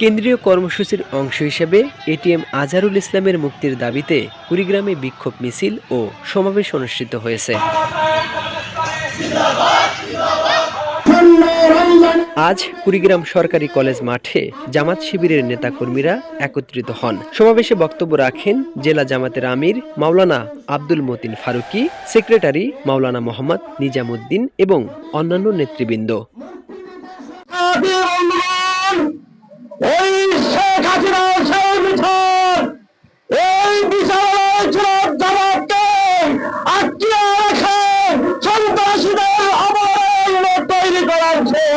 কেন্দ্রীয় কর্মসূচির অংশ হিসেবে এটিএম আজারুল ইসলামের মুক্তির দাবিতে কুড়িগ্রামে বিক্ষোভ মিছিল ও সমাবেশ অনুষ্ঠিত হয়েছে। আজ কুড়িগ্রাম সরকারি কলেজ মাঠে জামাত শিবিরের নেতাকর্মীরা একত্রিত হন। সমাবেশে বক্তব্য রাখেন জেলা জামাতের আমির মাওলানা আব্দুল মতিন ফারুকি, সেক্রেটারি মাওলানা মোহাম্মদ নিজামুদ্দিন এবং অন্যান্য নেতৃবৃন্দ।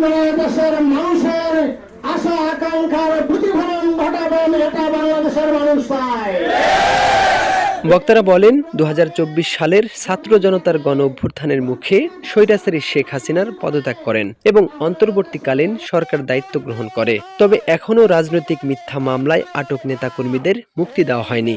আপনারা দেশের মানুষের আশা আকাঙ্ক্ষার প্রতিফলন ঘটাবেন এটা বাংলাদেশের মানুষ চায়। বক্তারা বলেন দু হাজার চব্বিশ সালের ছাত্র জনতার গণ অভ্যুত্থানের মুখে স্বৈরাচারী শেখ হাসিনার পদত্যাগ করেন এবং অন্তর্বর্তীকালীন সরকার দায়িত্ব গ্রহণ করে। তবে এখনও রাজনৈতিক মিথ্যা মামলায় আটক নেতাকর্মীদের মুক্তি দেওয়া হয়নি।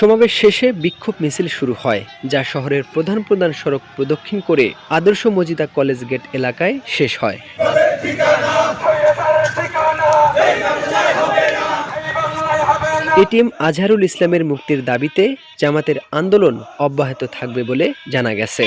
সমাবেশ শেষে বিক্ষোভ মিছিল শুরু হয়, যা শহরের প্রধান প্রধান সড়ক প্রদক্ষিণ করে আদর্শ মজিদা কলেজ গেট এলাকায় শেষ হয়। এটিএম আজহারুল ইসলামের মুক্তির দাবিতে জামাতের আন্দোলন অব্যাহত থাকবে বলে জানা গেছে।